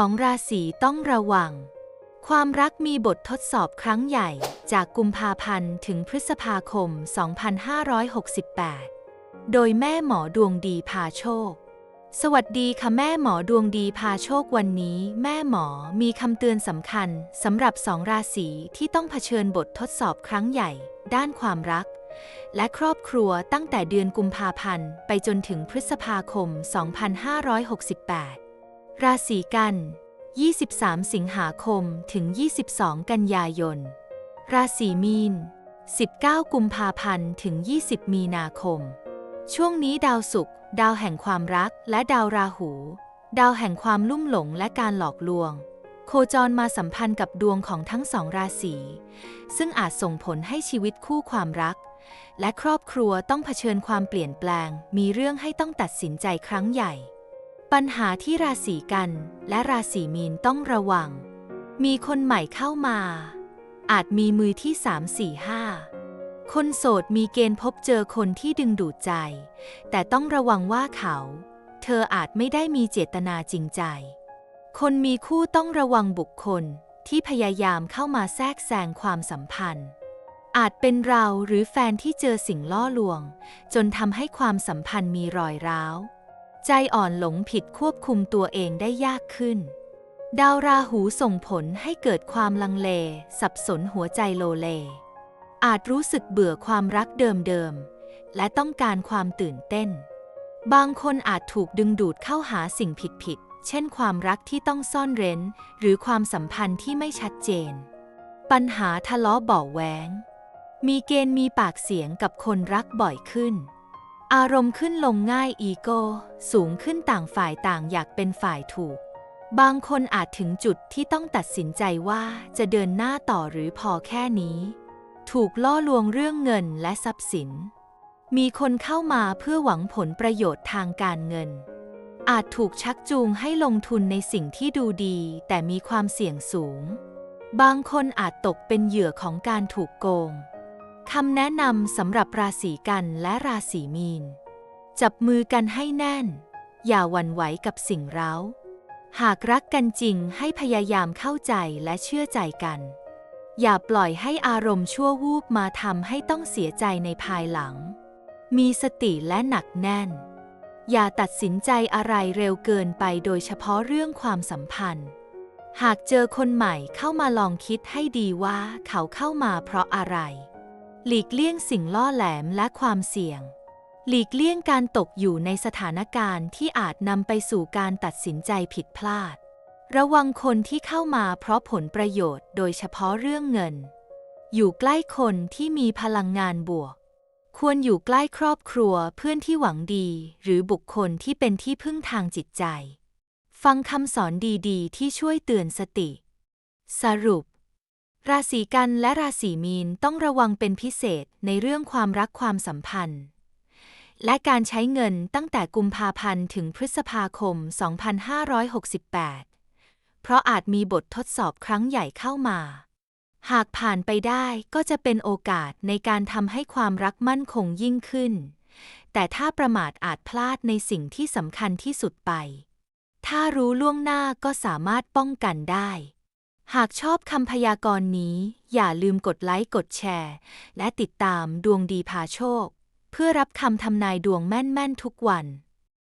สองราศีต้องระวัง ความรักมีบททดสอบครั้งใหญ่ จากกุมภาพันธ์ถึงพฤษภาคม 2568 โดยแม่หมอดวงดีพาโชค สวัสดีค่ะแม่หมอดวงดีพาโชควันนี้ แม่หมอมีคำเตือนสำคัญสำหรับสองราศีที่ต้องเผชิญบททดสอบครั้งใหญ่ ด้านความรัก และครอบครัวตั้งแต่เดือนกุมภาพันธ์ไปจนถึงพฤษภาคม 2568 ราศีกัน 23 สิงหาคมถึง 22 กันยายน ราศีมีน 19 กุมภาพันธ์ถึง 20 มีนาคม ช่วงนี้ดาวศุกร์ดาวแห่งความรักและดาวราหู ดาวแห่งความลุ่มหลงและการหลอกลวง โคจรมาสัมพันธ์กับดวงของทั้งสองราศี ซึ่งอาจส่งผลให้ชีวิตคู่ความรัก และครอบครัวต้องเผชิญความเปลี่ยนแปลง มีเรื่องให้ต้องตัดสินใจครั้งใหญ่ ปัญหาที่ราศีกันและราศีมีนต้องระวัง มีคนใหม่เข้ามา อาจมีมือที่3 4 5คนโสดมีเกณฑ์พบเจอคนที่ดึงดูดใจ แต่ต้องระวังว่าเขา เธออาจไม่ได้มีเจตนาจริงใจ คนมีคู่ต้องระวังบุคคลที่พยายามเข้ามาแทรกแซงความสัมพันธ์ อาจเป็นเราหรือแฟนที่เจอสิ่งล่อลวง จนทำให้ความสัมพันธ์มีรอยร้าว ใจอ่อนหลงผิดควบคุมตัวเองได้ยากขึ้น ดาวราหูส่งผลให้เกิดความลังเล สับสนหัวใจโลเล อาจรู้สึกเบื่อความรักเดิมๆ และต้องการความตื่นเต้น บางคนอาจถูกดึงดูดเข้าหาสิ่งผิดๆ เช่นความรักที่ต้องซ่อนเร้น หรือความสัมพันธ์ที่ไม่ชัดเจน ปัญหาทะเลาะเบาะแวง มีเกณฑ์มีปากเสียงกับคนรักบ่อยขึ้น อารมณ์ขึ้นลงง่ายอีโก้ สูงขึ้นต่างฝ่ายต่างอยากเป็นฝ่ายถูก บางคนอาจถึงจุดที่ต้องตัดสินใจว่าจะเดินหน้าต่อหรือพอแค่นี้ ถูกล่อลวงเรื่องเงินและทรัพย์สิน มีคนเข้ามาเพื่อหวังผลประโยชน์ทางการเงิน อาจถูกชักจูงให้ลงทุนในสิ่งที่ดูดี แต่มีความเสี่ยงสูง บางคนอาจตกเป็นเหยื่อของการถูกโกง คำแนะนำสำหรับราศีกันและราศีมีน จับมือกันให้แน่น อย่าหวั่นไหวกับสิ่งเร้า หากรักกันจริงให้พยายามเข้าใจและเชื่อใจกัน อย่าปล่อยให้อารมณ์ชั่ววูบมาทำให้ต้องเสียใจในภายหลัง มีสติและหนักแน่น อย่าตัดสินใจอะไรเร็วเกินไปโดยเฉพาะเรื่องความสัมพันธ์ หากเจอคนใหม่เข้ามาลองคิดให้ดีว่าเขาเข้ามาเพราะอะไร หลีกเลี่ยงสิ่งล่อแหลมและความเสี่ยง หลีกเลี่ยงการตกอยู่ในสถานการณ์ที่อาจนำไปสู่การตัดสินใจผิดพลาด ระวังคนที่เข้ามาเพราะผลประโยชน์โดยเฉพาะเรื่องเงิน อยู่ใกล้คนที่มีพลังงานบวก ควรอยู่ใกล้ครอบครัวเพื่อนที่หวังดี หรือบุคคลที่เป็นที่พึ่งทางจิตใจ ฟังคำสอนดีๆ ที่ช่วยเตือนสติ สรุป ราศีกันและราศีมีนต้องระวังเป็นพิเศษในเรื่องความรักความสัมพันธ์ และการใช้เงินตั้งแต่กุมภาพันธ์ถึงพฤษภาคม 2568 เพราะอาจมีบททดสอบครั้งใหญ่เข้ามา หากผ่านไปได้ก็จะเป็นโอกาสในการทำให้ความรักมั่นคงยิ่งขึ้น แต่ถ้าประมาทอาจพลาดในสิ่งที่สำคัญที่สุดไป ถ้ารู้ล่วงหน้าก็สามารถป้องกันได้ หากชอบคำพยากรณ์นี้ อย่าลืมกดไลค์กดแชร์ และติดตามดวงดีพาโชค เพื่อรับคำทำนายดวงแม่น ๆ ทุกวัน